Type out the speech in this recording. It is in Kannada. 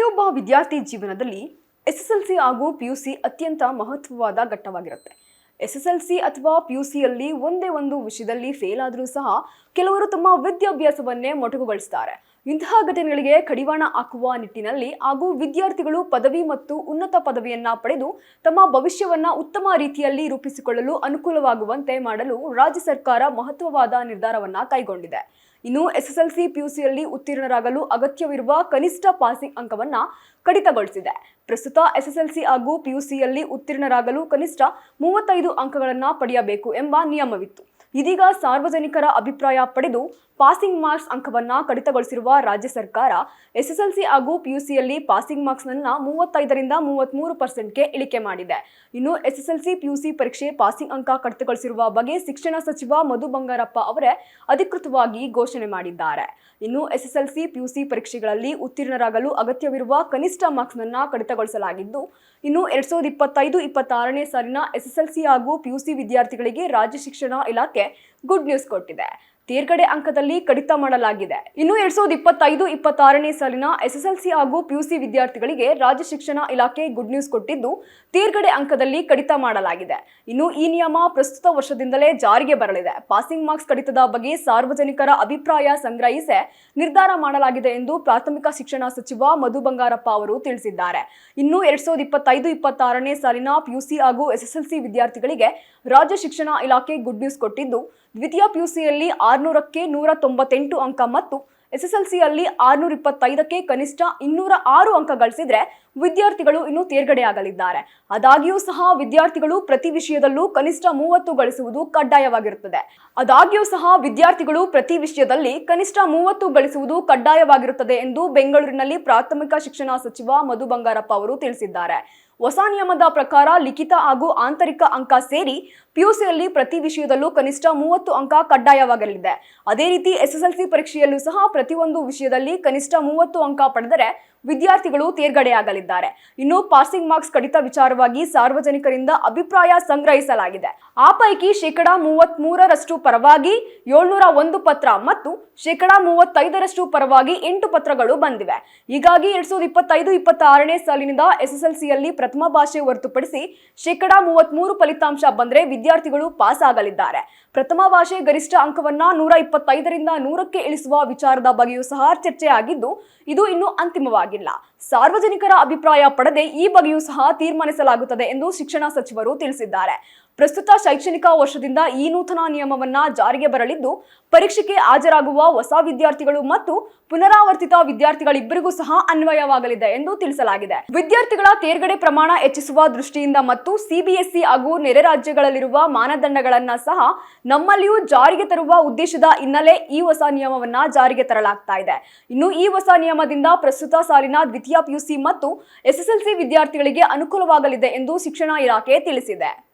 ಪ್ರತಿಯೊಬ್ಬ ವಿದ್ಯಾರ್ಥಿ ಜೀವನದಲ್ಲಿ ಎಸ್ ಎಸ್ ಎಲ್ ಸಿ ಹಾಗೂ ಪಿಯುಸಿ ಅತ್ಯಂತ ಮಹತ್ವವಾದ ಘಟ್ಟವಾಗಿರುತ್ತೆ. ಸಿ ಅಥವಾ ಪಿಯುಸಿಯಲ್ಲಿ ಒಂದೇ ಒಂದು ವಿಷಯದಲ್ಲಿ ಫೇಲ್ ಆದರೂ ಸಹ ಕೆಲವರು ತಮ್ಮ ವಿದ್ಯಾಭ್ಯಾಸವನ್ನೇ ಮೊಟಕುಗೊಳಿಸ್ತಾರೆ. ಇಂತಹ ಘಟನೆಗಳಿಗೆ ಕಡಿವಾಣ ಹಾಕುವ ನಿಟ್ಟಿನಲ್ಲಿ ಹಾಗೂ ವಿದ್ಯಾರ್ಥಿಗಳು ಪದವಿ ಮತ್ತು ಉನ್ನತ ಪದವಿಯನ್ನ ಪಡೆದು ತಮ್ಮ ಭವಿಷ್ಯವನ್ನ ಉತ್ತಮ ರೀತಿಯಲ್ಲಿ ರೂಪಿಸಿಕೊಳ್ಳಲು ಅನುಕೂಲವಾಗುವಂತೆ ಮಾಡಲು ರಾಜ್ಯ ಸರ್ಕಾರ ಮಹತ್ವವಾದ ನಿರ್ಧಾರವನ್ನ ಕೈಗೊಂಡಿದೆ. ಇನ್ನು ಎಸ್ಎಸ್ಎಲ್ಸಿ ಪಿಯುಸಿಯಲ್ಲಿ ಉತ್ತೀರ್ಣರಾಗಲು ಅಗತ್ಯವಿರುವ ಕನಿಷ್ಠ ಪಾಸಿಂಗ್ ಅಂಕವನ್ನ ಕಡಿತಗೊಳಿಸಿದೆ. ಪ್ರಸ್ತುತ ಎಸ್ಎಸ್ಎಲ್ಸಿ ಹಾಗೂ ಪಿಯುಸಿಯಲ್ಲಿ ಉತ್ತೀರ್ಣರಾಗಲು ಕನಿಷ್ಠ ಮೂವತ್ತೈದು ಅಂಕಗಳನ್ನು ಪಡೆಯಬೇಕು ಎಂಬ ನಿಯಮವಿತ್ತು. ಇದೀಗ ಸಾರ್ವಜನಿಕರ ಅಭಿಪ್ರಾಯ ಪಡೆದು ಪಾಸಿಂಗ್ ಮಾರ್ಕ್ಸ್ ಅಂಕವನ್ನ ಕಡಿತಗೊಳಿಸಿರುವ ರಾಜ್ಯ ಸರ್ಕಾರ, ಎಸ್ಎಸ್ಎಲ್ಸಿ ಹಾಗೂ ಪಿಯುಸಿಯಲ್ಲಿ ಪಾಸಿಂಗ್ ಮಾರ್ಕ್ಸ್ನನ್ನ ಮೂವತ್ತೈದರಿಂದ ಮೂವತ್ತ್ಮೂರು ಪರ್ಸೆಂಟ್ಗೆ ಇಳಿಕೆ ಮಾಡಿದೆ. ಇನ್ನು ಎಸ್ಎಸ್ಎಲ್ಸಿ ಪಿಯುಸಿ ಪರೀಕ್ಷೆ ಪಾಸಿಂಗ್ ಅಂಕ ಕಡಿತಗೊಳಿಸಿರುವ ಬಗ್ಗೆ ಶಿಕ್ಷಣ ಸಚಿವ ಮಧು ಬಂಗಾರಪ್ಪ ಅವರೇ ಅಧಿಕೃತವಾಗಿ ಘೋಷಣೆ ಮಾಡಿದ್ದಾರೆ. ಇನ್ನು ಎಸ್ಎಸ್ಎಲ್ಸಿ ಪಿಯುಸಿ ಪರೀಕ್ಷೆಗಳಲ್ಲಿ ಉತ್ತೀರ್ಣರಾಗಲು ಅಗತ್ಯವಿರುವ ಕನಿಷ್ಠ ಮಾರ್ಕ್ಸ್ನನ್ನ ಕಡಿತಗೊಳಿಸಲಾಗಿದ್ದು, ಇನ್ನು ಎರಡ್ ಸಾವಿರದ ಇಪ್ಪತ್ತೈದು, ಇಪ್ಪತ್ತಾರನೇ ಸಾಲಿನ ಎಸ್ಎಸ್ಎಲ್ಸಿ ಹಾಗೂ ಪಿಯುಸಿ ವಿದ್ಯಾರ್ಥಿಗಳಿಗೆ ರಾಜ್ಯ ಶಿಕ್ಷಣ ಇಲಾಖೆ ಗುಡ್ ನ್ಯೂಸ್ ಕೊಟ್ಟಿದೆ. ತೇರ್ಗಡೆ ಅಂಕದಲ್ಲಿ ಕಡಿತ ಮಾಡಲಾಗಿದೆ. ಇನ್ನು ಎರಡ್ ಸಾವಿರದ ಇಪ್ಪತ್ತೈದು, ಇಪ್ಪತ್ತಾರನೇ ಸಾಲಿನ ಎಸ್ಎಸ್ಎಲ್ಸಿ ಹಾಗೂ ಪಿಯುಸಿ ವಿದ್ಯಾರ್ಥಿಗಳಿಗೆ ರಾಜ್ಯ ಶಿಕ್ಷಣ ಇಲಾಖೆ ಗುಡ್ ನ್ಯೂಸ್ ಕೊಟ್ಟಿದ್ದು, ತೇರ್ಗಡೆ ಅಂಕದಲ್ಲಿ ಕಡಿತ ಮಾಡಲಾಗಿದೆ. ಇನ್ನು ಈ ನಿಯಮ ಪ್ರಸ್ತುತ ವರ್ಷದಿಂದಲೇ ಜಾರಿಗೆ ಬರಲಿದೆ. ಪಾಸಿಂಗ್ ಮಾರ್ಕ್ಸ್ ಕಡಿತದ ಬಗ್ಗೆ ಸಾರ್ವಜನಿಕರ ಅಭಿಪ್ರಾಯ ಸಂಗ್ರಹಿಸಿ ನಿರ್ಧಾರ ಮಾಡಲಾಗಿದೆ ಎಂದು ಪ್ರಾಥಮಿಕ ಶಿಕ್ಷಣ ಸಚಿವ ಮಧು ಬಂಗಾರಪ್ಪ ಅವರು ತಿಳಿಸಿದ್ದಾರೆ. ಇನ್ನು ಎರಡ್ ಸಾವಿರದ ಇಪ್ಪತ್ತೈದು, ಇಪ್ಪತ್ತಾರನೇ ಸಾಲಿನ ಪಿಯುಸಿ ಹಾಗೂ ಎಸ್ಎಸ್ಎಲ್ಸಿ ವಿದ್ಯಾರ್ಥಿಗಳಿಗೆ ರಾಜ್ಯ ಶಿಕ್ಷಣ ಇಲಾಖೆ ಗುಡ್ ನ್ಯೂಸ್ ಕೊಟ್ಟಿದ್ದು ದ್ವಿತೀಯ ಪಿಯುಸಿಯಲ್ಲಿ ಆರುನೂರಕ್ಕೆ ನೂರ ತೊಂಬತ್ತೆಂಟು ಅಂಕ ಮತ್ತು ಎಸ್ಎಸ್ಎಲ್ಸಿಯಲ್ಲಿ ಆರುನೂರ ಇಪ್ಪತ್ತೈದಕ್ಕೆ ಕನಿಷ್ಠ ಇನ್ನೂರ ಆರು ಅಂಕ ಗಳಿಸಿದ್ರೆ ವಿದ್ಯಾರ್ಥಿಗಳು ಇನ್ನೂ ತೇರ್ಗಡೆಯಾಗಲಿದ್ದಾರೆ. ಆದಾಗ್ಯೂ ಸಹ ವಿದ್ಯಾರ್ಥಿಗಳು ಪ್ರತಿ ವಿಷಯದಲ್ಲೂ ಕನಿಷ್ಠ ಮೂವತ್ತು ಗಳಿಸುವುದು ಕಡ್ಡಾಯವಾಗಿರುತ್ತದೆ. ಆದಾಗ್ಯೂ ಸಹ ವಿದ್ಯಾರ್ಥಿಗಳು ಪ್ರತಿ ವಿಷಯದಲ್ಲಿ ಕನಿಷ್ಠ ಮೂವತ್ತು ಗಳಿಸುವುದು ಕಡ್ಡಾಯವಾಗಿರುತ್ತದೆ ಎಂದು ಬೆಂಗಳೂರಿನಲ್ಲಿ ಪ್ರಾಥಮಿಕ ಶಿಕ್ಷಣ ಸಚಿವ ಮಧು ಬಂಗಾರಪ್ಪ ಅವರು ತಿಳಿಸಿದ್ದಾರೆ. ಹೊಸ ನಿಯಮದ ಪ್ರಕಾರ ಲಿಖಿತ ಹಾಗೂ ಆಂತರಿಕ ಅಂಕ ಸೇರಿ ಪಿಯುಸಿಯಲ್ಲಿ ಪ್ರತಿ ವಿಷಯದಲ್ಲೂ ಕನಿಷ್ಠ ಮೂವತ್ತು ಅಂಕ ಕಡ್ಡಾಯವಾಗಲಿದೆ. ಅದೇ ರೀತಿ ಎಸ್ಎಸ್ಎಲ್ಸಿ ಪರೀಕ್ಷೆಯಲ್ಲೂ ಸಹ ಪ್ರತಿಯೊಂದು ವಿಷಯದಲ್ಲಿ ಕನಿಷ್ಠ ಮೂವತ್ತು ಅಂಕ ಪಡೆದರೆ ವಿದ್ಯಾರ್ಥಿಗಳು ತೇರ್ಗಡೆಯಾಗಲಿದ್ದಾರೆ. ಇನ್ನು ಪಾಸಿಂಗ್ ಮಾರ್ಕ್ಸ್ ಕಡಿತ ವಿಚಾರವಾಗಿ ಸಾರ್ವಜನಿಕರಿಂದ ಅಭಿಪ್ರಾಯ ಸಂಗ್ರಹಿಸಲಾಗಿದೆ. ಆ ಪೈಕಿ ಶೇಕಡಾ ಮೂವತ್ತ್ ಮೂರರಷ್ಟು ಪರವಾಗಿ ಏಳ್ನೂರ ಒಂದು ಪತ್ರ ಮತ್ತು ಶೇಕಡಾ ಮೂವತ್ತೈದರಷ್ಟು ಪರವಾಗಿ ಎಂಟು ಪತ್ರಗಳು ಬಂದಿವೆ. ಹೀಗಾಗಿ ಎರಡ್ ಸಾವಿರದ ಇಪ್ಪತ್ತೈದು ಇಪ್ಪತ್ತಾರನೇ ಸಾಲಿನಿಂದ ಎಸ್ಎಸ್ಎಲ್ಸಿಯಲ್ಲಿ ಪ್ರಥಮ ಭಾಷೆ ಹೊರತುಪಡಿಸಿ ಶೇಕಡಾ ಮೂವತ್ಮೂರು ಫಲಿತಾಂಶ ಬಂದರೆ ವಿದ್ಯಾರ್ಥಿಗಳು ಪಾಸ್ ಆಗಲಿದ್ದಾರೆ. ಪ್ರಥಮ ಭಾಷೆ ಗರಿಷ್ಠ ಅಂಕವನ್ನ ನೂರ ಇಪ್ಪತ್ತೈದರಿಂದ ನೂರಕ್ಕೆ ಇಳಿಸುವ ವಿಚಾರದ ಬಗ್ಗೆಯೂ ಸಹ ಚರ್ಚೆ ಆಗಿದ್ದು ಇದು ಇನ್ನೂ ಅಂತಿಮವಾಗಿಲ್ಲ ಸಾರ್ವಜನಿಕರ ಅಭಿಪ್ರಾಯ ಪಡೆದೇ ಈ ಬಗ್ಗೆಯೂ ಸಹ ತೀರ್ಮಾನಿಸಲಾಗುತ್ತದೆ ಎಂದು ಶಿಕ್ಷಣ ಸಚಿವರು ತಿಳಿಸಿದ್ದಾರೆ. ಪ್ರಸ್ತುತ ಶೈಕ್ಷಣಿಕ ವರ್ಷದಿಂದ ಈ ನೂತನ ನಿಯಮವನ್ನ ಜಾರಿಗೆ ಬರಲಿದ್ದು, ಪರೀಕ್ಷೆಗೆ ಹಾಜರಾಗುವ ಹೊಸ ವಿದ್ಯಾರ್ಥಿಗಳು ಮತ್ತು ಪುನರಾವರ್ತಿತ ವಿದ್ಯಾರ್ಥಿಗಳಿಬ್ಬರಿಗೂ ಸಹ ಅನ್ವಯವಾಗಲಿದೆ ಎಂದು ತಿಳಿಸಲಾಗಿದೆ. ವಿದ್ಯಾರ್ಥಿಗಳ ತೇರ್ಗಡೆ ಪ್ರಮಾಣ ಹೆಚ್ಚಿಸುವ ದೃಷ್ಟಿಯಿಂದ ಮತ್ತು ಸಿಬಿಎಸ್ಇ ಹಾಗೂ ನೆರೆ ರಾಜ್ಯಗಳಲ್ಲಿರುವ ಮಾನದಂಡಗಳನ್ನ ಸಹ ನಮ್ಮಲ್ಲಿಯೂ ಜಾರಿಗೆ ತರುವ ಉದ್ದೇಶದ ಹಿನ್ನೆಲೆ ಈ ಹೊಸ ನಿಯಮವನ್ನ ಜಾರಿಗೆ ತರಲಾಗ್ತಾ ಇದೆ. ಇನ್ನು ಈ ಹೊಸ ನಿಯಮದಿಂದ ಪ್ರಸ್ತುತ ಸಾಲಿನ ದ್ವಿತೀಯ ಪಿಯುಸಿ ಮತ್ತು ಎಸ್ಎಸ್ಎಲ್ಸಿ ವಿದ್ಯಾರ್ಥಿಗಳಿಗೆ ಅನುಕೂಲವಾಗಲಿದೆ ಎಂದು ಶಿಕ್ಷಣ ಇಲಾಖೆ ತಿಳಿಸಿದೆ.